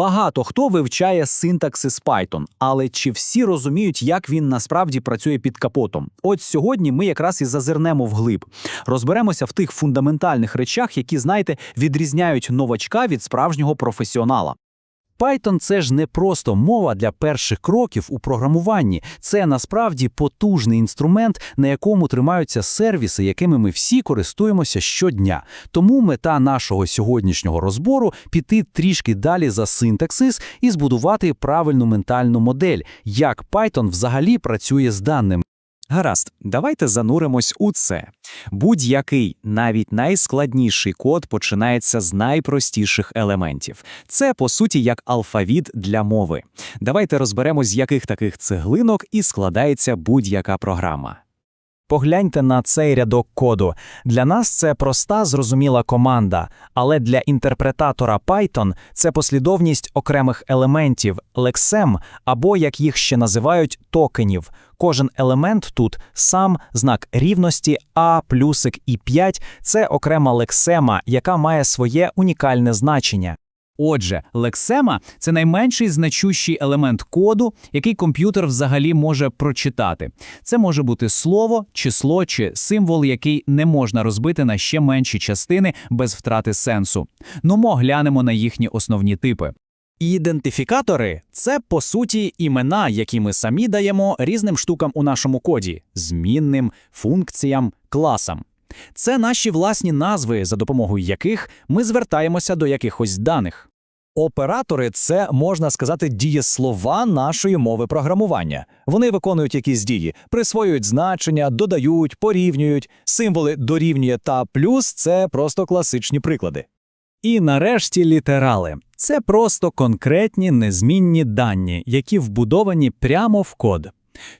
Багато хто вивчає синтаксис Python, але чи всі розуміють, як він насправді працює під капотом? От сьогодні ми якраз і зазирнемо вглиб. Розберемося в тих фундаментальних речах, які, знаєте, відрізняють новачка від справжнього професіонала. Python – це ж не просто мова для перших кроків у програмуванні. Це насправді потужний інструмент, на якому тримаються сервіси, якими ми всі користуємося щодня. Тому мета нашого сьогоднішнього розбору – піти трішки далі за синтаксис і збудувати правильну ментальну модель, як Python взагалі працює з даними. Гаразд, давайте зануримось у це. Будь-який, навіть найскладніший код починається з найпростіших елементів. Це, по суті, як алфавіт для мови. Давайте розберемо, з яких таких цеглинок і складається будь-яка програма. Погляньте на цей рядок коду. Для нас це проста, зрозуміла команда, але для інтерпретатора Python це послідовність окремих елементів, лексем, або, як їх ще називають, токенів. Кожен елемент тут сам, знак рівності, А, плюсик і 5 – це окрема лексема, яка має своє унікальне значення. Отже, лексема це найменший значущий елемент коду, який комп'ютер взагалі може прочитати. Це може бути слово, число чи символ, який не можна розбити на ще менші частини без втрати сенсу. Ну, мо глянемо на їхні основні типи. Ідентифікатори це по суті імена, які ми самі даємо різним штукам у нашому коді змінним, функціям, класам. Це наші власні назви, за допомогою яких ми звертаємося до якихось даних. Оператори це можна сказати дієслова нашої мови програмування. Вони виконують якісь дії, присвоюють значення, додають, порівнюють, символи дорівнює та плюс це просто класичні приклади. І нарешті літерали. Це просто конкретні незмінні дані, які вбудовані прямо в код.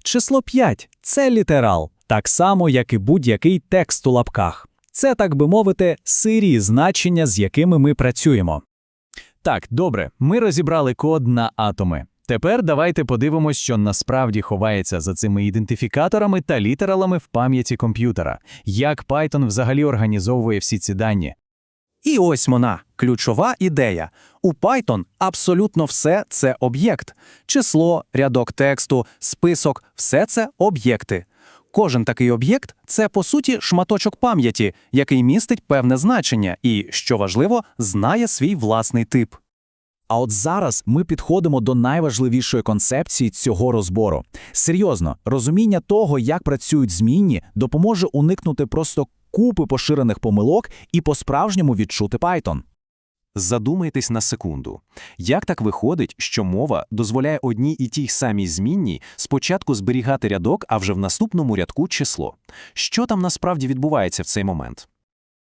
Число 5 – це літерал, так само, як і будь-який текст у лапках. Це, так би мовити, сирі значення, з якими ми працюємо. Так, добре, ми розібрали код на атоми. Тепер давайте подивимось, що насправді ховається за цими ідентифікаторами та літералами в пам'яті комп'ютера, як Python взагалі організовує всі ці дані. І ось вона, ключова ідея. У Python абсолютно все це об'єкт. Число, рядок тексту, список все це об'єкти. Кожен такий об'єкт це по суті шматочок пам'яті, який містить певне значення і, що важливо, знає свій власний тип. А от зараз ми підходимо до найважливішої концепції цього розбору. Серйозно, розуміння того, як працюють змінні, допоможе уникнути просто купи поширених помилок і по-справжньому відчути Python. Задумайтесь на секунду. Як так виходить, що мова дозволяє одній і тій самій змінній спочатку зберігати рядок, а вже в наступному рядку число? Що там насправді відбувається в цей момент?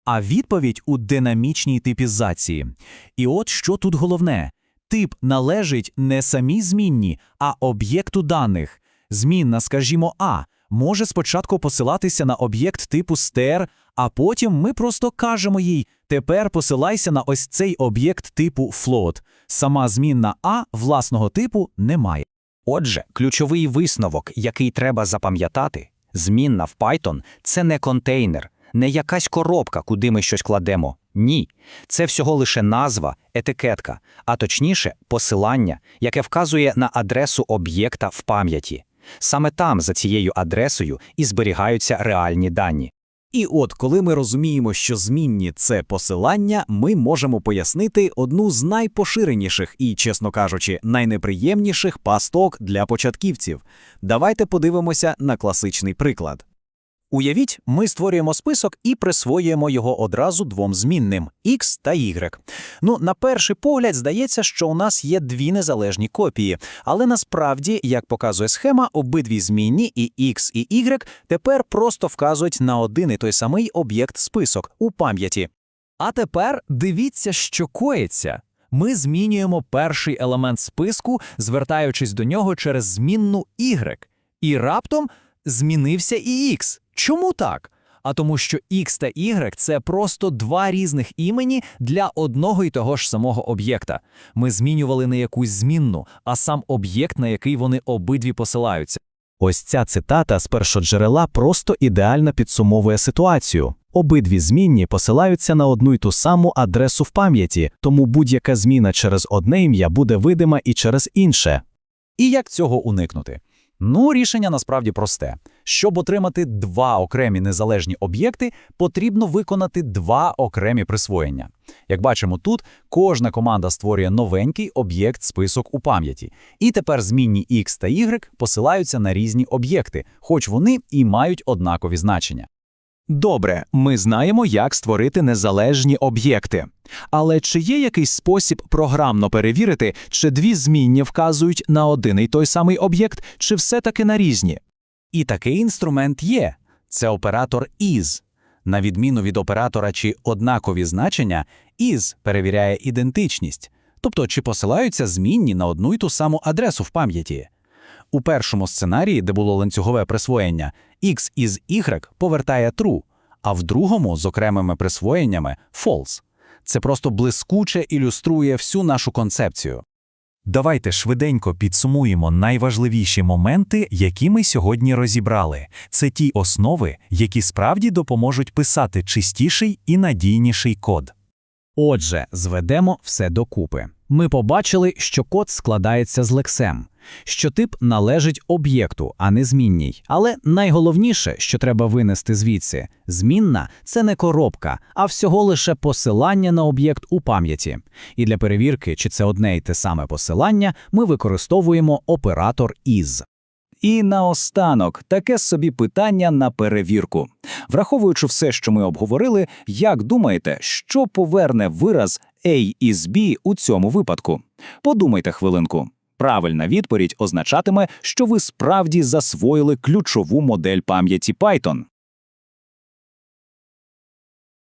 А відповідь у динамічній типізації. І от що тут головне: тип належить не самій змінні, а об'єкту даних. Змінна, скажімо, А, може спочатку посилатися на об'єкт типу str, а потім ми просто кажемо їй тепер посилайся на ось цей об'єкт типу float. Сама змінна А власного типу не має. Отже, ключовий висновок, який треба запам'ятати, змінна в Python – це не контейнер, не якась коробка, куди ми щось кладемо. Ні, це всього лише назва, етикетка, а точніше, посилання, яке вказує на адресу об'єкта в пам'яті. Саме там, за цією адресою, і зберігаються реальні дані. І от, коли ми розуміємо, що змінні це посилання, ми можемо пояснити одну з найпоширеніших і, чесно кажучи, найнеприємніших пасток для початківців. Давайте подивимося на класичний приклад. Уявіть, ми створюємо список і присвоюємо його одразу двом змінним x та y. Ну, на перший погляд здається, що у нас є дві незалежні копії, але насправді, як показує схема, обидві змінні і x і y тепер просто вказують на один і той самий об'єкт список у пам'яті. А тепер дивіться, що коїться. Ми змінюємо перший елемент списку, звертаючись до нього через змінну y. І раптом змінився і x. Чому так? А тому, що X та Y – це просто два різних імені для одного і того ж самого об'єкта. Ми змінювали не якусь змінну, а сам об'єкт, на який вони обидві посилаються. Ось ця цитата з першоджерела просто ідеально підсумовує ситуацію. Обидві змінні посилаються на одну й ту саму адресу в пам'яті, тому будь-яка зміна через одне ім'я буде видима і через інше. І як цього уникнути? Ну, рішення насправді просте. Щоб отримати два окремі незалежні об'єкти, потрібно виконати два окремі присвоєння. Як бачимо тут, кожна команда створює новенький об'єкт-список у пам'яті. І тепер змінні X та Y посилаються на різні об'єкти, хоч вони і мають однакові значення. Добре, ми знаємо, як створити незалежні об'єкти. Але чи є якийсь спосіб програмно перевірити, чи дві змінні вказують на один і той самий об'єкт, чи все-таки на різні? І такий інструмент є. Це оператор is. На відміну від оператора чи однакові значення, is перевіряє ідентичність, тобто чи посилаються змінні на одну й ту саму адресу в пам'яті. У першому сценарії, де було ланцюгове присвоєння, x із y повертає true, а в другому з окремими присвоєннями false. Це просто блискуче ілюструє всю нашу концепцію. Давайте швиденько підсумуємо найважливіші моменти, які ми сьогодні розібрали. Це ті основи, які справді допоможуть писати чистіший і надійніший код. Отже, зведемо все докупи. Ми побачили, що код складається з лексем, що тип належить об'єкту, а не змінній. Але найголовніше, що треба винести звідси, змінна це не коробка, а всього лише посилання на об'єкт у пам'яті. І для перевірки, чи це одне й те саме посилання, ми використовуємо оператор is. І наостанок таке собі питання на перевірку. Враховуючи все, що ми обговорили, як думаєте, що поверне вираз A із B у цьому випадку? Подумайте хвилинку. Правильна відповідь означатиме, що ви справді засвоїли ключову модель пам'яті Python.